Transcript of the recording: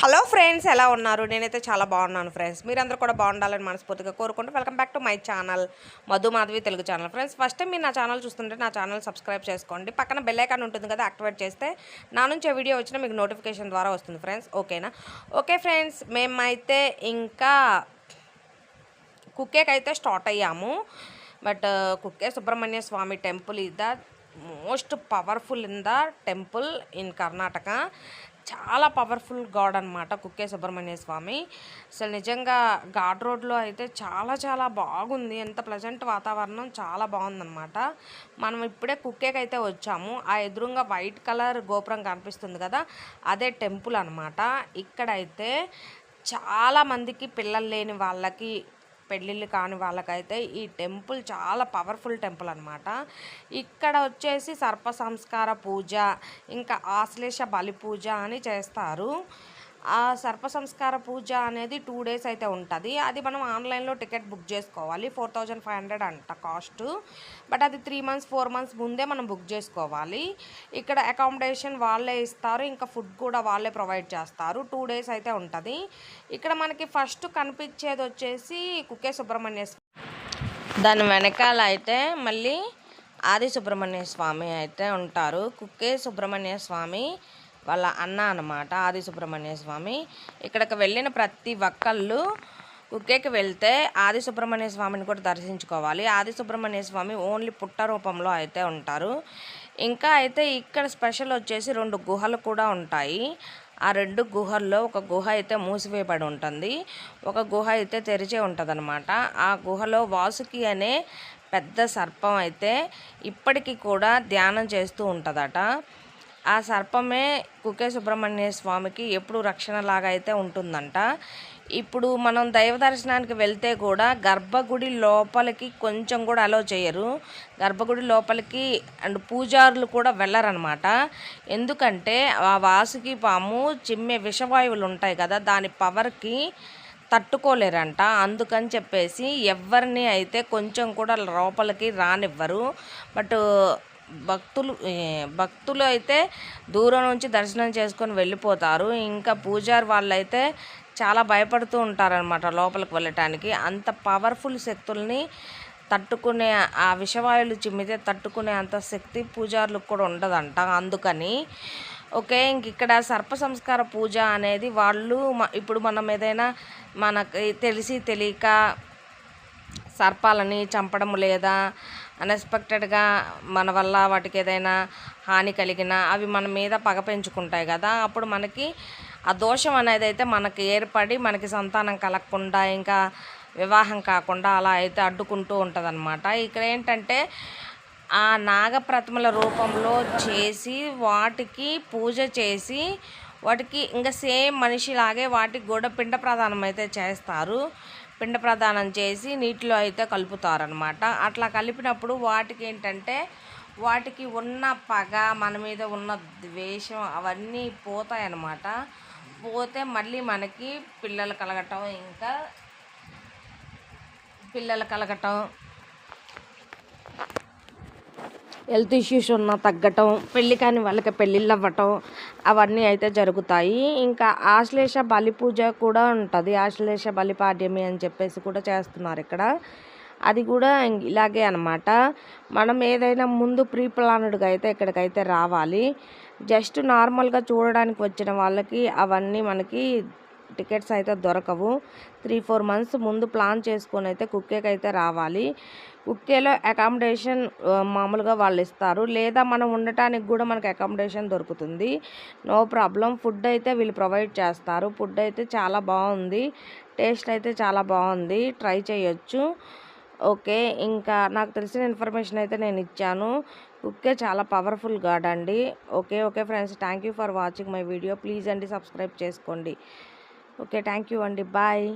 Hello friends ఎలా ఉన్నారు? నేనైతే చాలా బాగున్నాను ఫ్రెండ్స్. మీరందరూ కూడా బాగుండాలని మనస్ఫూర్తిగా కోరుకుంటూ welcome back to my channel Madhu Madhavi Telugu channel. Friends first time మీరు నా ఛానల్ చూస్తుంటే నా ఛానల్ సబ్స్క్రైబ్ చేసుకోండి. పక్కన బెల్ ఐకాన్ ఉంటుంది కదా యాక్టివేట్ చేస్తే నా నుంచి వీడియో వచ్చినా మీకు నోటిఫికేషన్ ద్వారా వస్తుంది ఫ్రెండ్స్. ఓకేనా ఓకే ఫ్రెండ్స్ మేమైతే ఇంకా కుక్కేకి అయితే స్టార్ట్ అయ్యాము. But Kukke uh, Subrahmanya Swamy temple is the most powerful in the temple in Karnataka చాలా పవర్ఫుల్ గాడ్ అనమాట కుక్కే సుబ్రహ్మణ్య స్వామి. అసలు నిజంగా ఘాట్ రోడ్లో అయితే చాలా చాలా బాగుంది. ఎంత ప్లజెంట్ వాతావరణం చాలా బాగుందన్నమాట. మనం ఇప్పుడే కుక్కేకి అయితే వచ్చాము. ఆ ఎదురుగా వైట్ కలర్ గోపురం కనిపిస్తుంది కదా అదే టెంపుల్ అనమాట ఇక్కడైతే చాలా మందికి పిల్లలు లేని వాళ్ళకి పెళ్ళిళ్ళు కాని వాళ్ళకైతే ఈ టెంపుల్ చాలా పవర్ఫుల్ టెంపుల్ అనమాట ఇక్కడ వచ్చేసి సర్ప సంస్కార పూజ ఇంకా ఆశ్లేష బలి పూజ అని చేస్తారు. ఆ సర్ప సంస్కార పూజ అనేది టూ డేస్ అయితే ఉంటుంది. అది మనం ఆన్లైన్లో టికెట్ బుక్ చేసుకోవాలి. ఫోర్ థౌజండ్ ఫైవ్ హండ్రెడ్ అంట కాస్ట్. బట్ అది త్రీ మంత్స్ ఫోర్ మంత్స్ ముందే మనం బుక్ చేసుకోవాలి. ఇక్కడ అకామిడేషన్ వాళ్ళే ఇస్తారు. ఇంకా ఫుడ్ కూడా వాళ్ళే ప్రొవైడ్ చేస్తారు. టూ డేస్ అయితే ఉంటుంది. ఇక్కడ మనకి ఫస్ట్ కనిపించేది వచ్చేసి కుక్కే సుబ్రహ్మణ్య దాని వెనకాల అయితే మళ్ళీ ఆది సుబ్రహ్మణ్య స్వామి అయితే ఉంటారు. కుక్కే సుబ్రహ్మణ్య స్వామి వాళ్ళ అన్న అన్నమాట ఆది సుబ్రహ్మణ్య స్వామి ఇక్కడికి వెళ్ళిన ప్రతి ఒక్కళ్ళు కుక్కేకి వెళ్తే ఆది సుబ్రహ్మణ్య స్వామిని కూడా దర్శించుకోవాలి. ఆది సుబ్రహ్మణ్య స్వామి ఓన్లీ పుట్ట రూపంలో అయితే ఉంటారు. ఇంకా అయితే ఇక్కడ స్పెషల్ వచ్చేసి రెండు గుహలు కూడా ఉంటాయి. ఆ రెండు గుహల్లో ఒక గుహ అయితే మూసివేయబడి ఉంటుంది. ఒక గుహ అయితే తెరిచే ఉంటుంది ఆ గుహలో వాసుకి అనే పెద్ద సర్పం అయితే ఇప్పటికీ కూడా ధ్యానం చేస్తూ ఉంటుందట. ఆ సర్పమే కుకే సుబ్రహ్మణ్య స్వామికి ఎప్పుడు రక్షణలాగా అయితే ఉంటుందంట. ఇప్పుడు మనం దైవ దర్శనానికి వెళ్తే కూడా గర్భగుడి లోపలికి కొంచెం కూడా అలో చేయరు. గర్భగుడి లోపలికి అండ్ పూజారులు కూడా వెళ్ళరనమాట. ఎందుకంటే ఆ వాసుకి పాము చిమ్మే విషవాయువులు ఉంటాయి కదా దాని పవర్కి తట్టుకోలేరంట. అందుకని చెప్పేసి ఎవరిని అయితే కొంచెం కూడా లోపలికి రానివ్వరు. బట్ భక్తులు భక్తులు అయితే దూరం నుంచి దర్శనం చేసుకొని వెళ్ళిపోతారు. ఇంకా పూజారి వాళ్ళైతే చాలా భయపడుతూ ఉంటారనమాట లోపలికి వెళ్ళటానికి. అంత పవర్ఫుల్ శక్తుల్ని తట్టుకునే ఆ విషవాయువులు చిమ్మితే తట్టుకునే అంత శక్తి పూజారులకు కూడా ఉండదంట. అందుకని ఓకే ఇంక ఇక్కడ సర్ప సంస్కార పూజ అనేది వాళ్ళు ఇప్పుడు మనం ఏదైనా మనకి తెలిసి తెలియక సర్పాలని చంపడం లేదా అన్ఎక్స్పెక్టెడ్గా మన వల్ల వాటికి ఏదైనా హాని కలిగినా అవి మన మీద పగ పెంచుకుంటాయి కదా. అప్పుడు మనకి ఆ దోషం అనేది అయితే మనకి ఏర్పడి మనకి సంతానం కలగకుండా ఇంకా వివాహం కాకుండా అలా అయితే అడ్డుకుంటూ ఉంటుంది ఇక్కడ ఏంటంటే ఆ నాగప్రతిమల రూపంలో చేసి వాటికి పూజ చేసి వాటికి ఇంకా సేమ్ మనిషిలాగే వాటికి కూడా పిండ ప్రదానం అయితే చేస్తారు. పిండ ప్రదానం చేసి నీటిలో అయితే కలుపుతారనమాట అట్లా కలిపినప్పుడు వాటికి ఏంటంటే వాటికి ఉన్న పగ మన మీద ఉన్న ద్వేషం అవన్నీ పోతాయన్నమాట. పోతే మళ్ళీ మనకి పిల్లలు కలగటం ఇంకా పిల్లలు కలగటం హెల్త్ ఇష్యూస్ ఉన్న తగ్గటం పెళ్ళి కాని వాళ్ళకి పెళ్ళిళ్ళు అవ్వటం అవన్నీ అయితే జరుగుతాయి. ఇంకా ఆశ్లేష బలి పూజ కూడా ఉంటుంది. ఆశ్లేష బలిపాడ్యమి అని చెప్పేసి కూడా చేస్తున్నారు ఇక్కడ. అది కూడా ఇలాగే అనమాట మనం ఏదైనా ముందు ప్రీ ప్లానడ్గా అయితే ఇక్కడికైతే రావాలి. జస్ట్ నార్మల్గా చూడడానికి వచ్చిన వాళ్ళకి అవన్నీ మనకి టికెట్స్ అయితే దొరకవు. త్రీ ఫోర్ మంత్స్ ముందు ప్లాన్ చేసుకొని అయితే కుక్కేకి అయితే రావాలి. కుక్కేలో అకామిడేషన్ మామూలుగా వాళ్ళు ఇస్తారు. లేదా మనం ఉండటానికి కూడా మనకి అకామిడేషన్ దొరుకుతుంది. No problem. ఫుడ్ అయితే వీళ్ళు ప్రొవైడ్ చేస్తారు. ఫుడ్ అయితే చాలా బాగుంది. టేస్ట్ అయితే చాలా బాగుంది. ట్రై చేయొచ్చు. ఓకే. ఇంకా నాకు తెలిసిన ఇన్ఫర్మేషన్ అయితే నేను ఇచ్చాను. కుక్కే చాలా పవర్ఫుల్ గాడ్ అండి. Okay okay friends. Thank you for watching my video. Please అండి సబ్స్క్రైబ్ చేసుకోండి. ఓకే థ్యాంక్ యూ అండి బాయ్